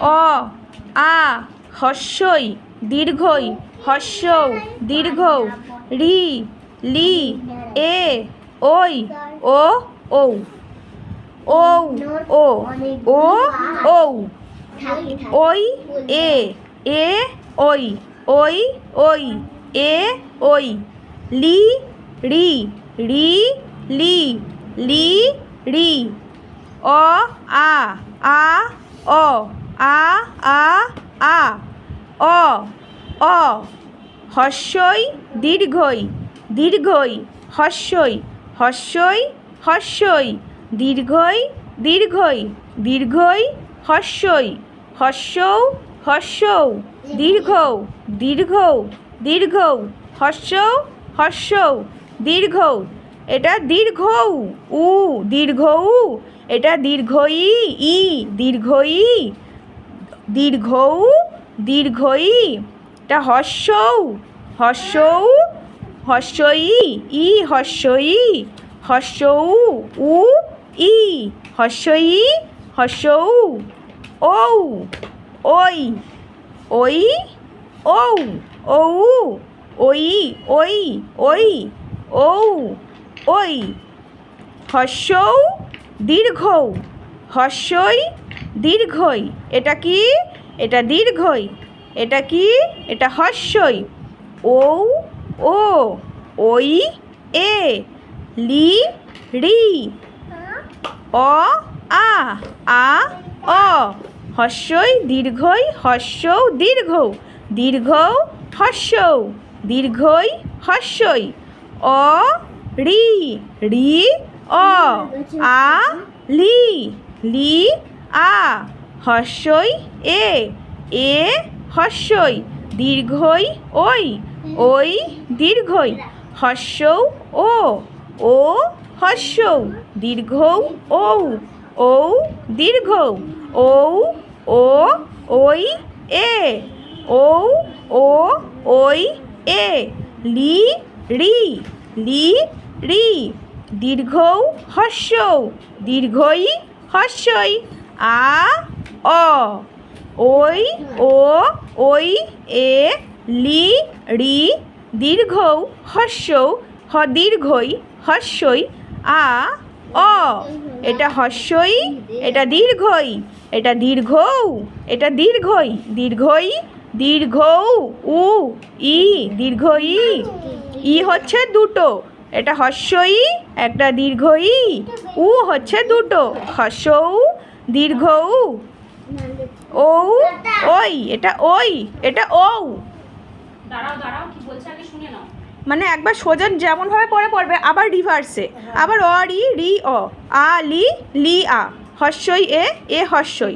অ, আ, হস্যই, দীর্ঘই, হস্যৌ, দীর্ঘ, রি, লি, এ, ওই, ও, ঔ ঔ, ও ও, ঔ, ওই, এ এ, ওই ওই ওই, এ, ওই, লি, রি রি, লি লি, রি, অ, আ আ, অ আ আ আ, অ অ হস্যই দীর্ঘই দীর্ঘই হস্যই হস্যই হস্যই দীর্ঘই দীর্ঘই দীর্ঘই হস্যই হস্যৌ হস্যৌ দীর্ঘ দীর্ঘ দীর্ঘ হস্যৌ হস্যৌ দীর্ঘ, এটা দীর্ঘ, উ দীর্ঘ উ এটা দীর্ঘই, ই, দীর্ঘই দীর্ঘৌ, দীর্ঘই, এটা হস্যৌ হস্যৌ হস্যই ই হস্যই হস্যৌ উ, ই হস্যই হস্যৌ ঔ ওই ওই ঔ ঔ ওই ওই ওই ঔ ওই হস্যৌ দীর্ঘ হস্যই দীর্ঘই, এটা কি? এটা দীর্ঘই, এটা কি? এটা হস্যই ও ও ওই এ, লি, রি, অ, আ আ, অ। হস্যই দীর্ঘই হস্যৌ দীর্ঘ দীর্ঘ হস্যৌ দীর্ঘই হস্যই অ, রি রি, অ, আ, লি লি আ হস্যই এ এ হস্যই দীর্ঘই, ওই ওই, দীর্ঘই হস্যৌ ও ও হস্যৌ দীর্ঘ, ঔ ঔ, দীর্ঘ, ঔ, ও, ওই, এ, ঔ, ও, ওই, এ, লি, রি লি, রি, দীর্ঘ হস্যৌ দীর্ঘই হস্যই আ, অ, ওই, ও, ওই, এ, লি, রি, দীর্ঘ হস্যৌ হ দীর্ঘই হস্যই আ, অ। এটা হস্যই এটা দীর্ঘই এটা দীর্ঘ, এটা দীর্ঘই দীর্ঘই দীর্ঘ, উ, ই দীর্ঘ ই ই হচ্ছে দুটো, এটা হস্যই একটা দীর্ঘ ই উ হচ্ছে দুটো হস্যৌ দীর্ঘ উ? ও ওই এটা ওই এটা ও মানে একবার সোজা যেমনভাবে পরে পড়বে আবার রিভার্সে। আবার অ রি রি অ। আ লি লি আ। হস্যই এ এ হস্যই।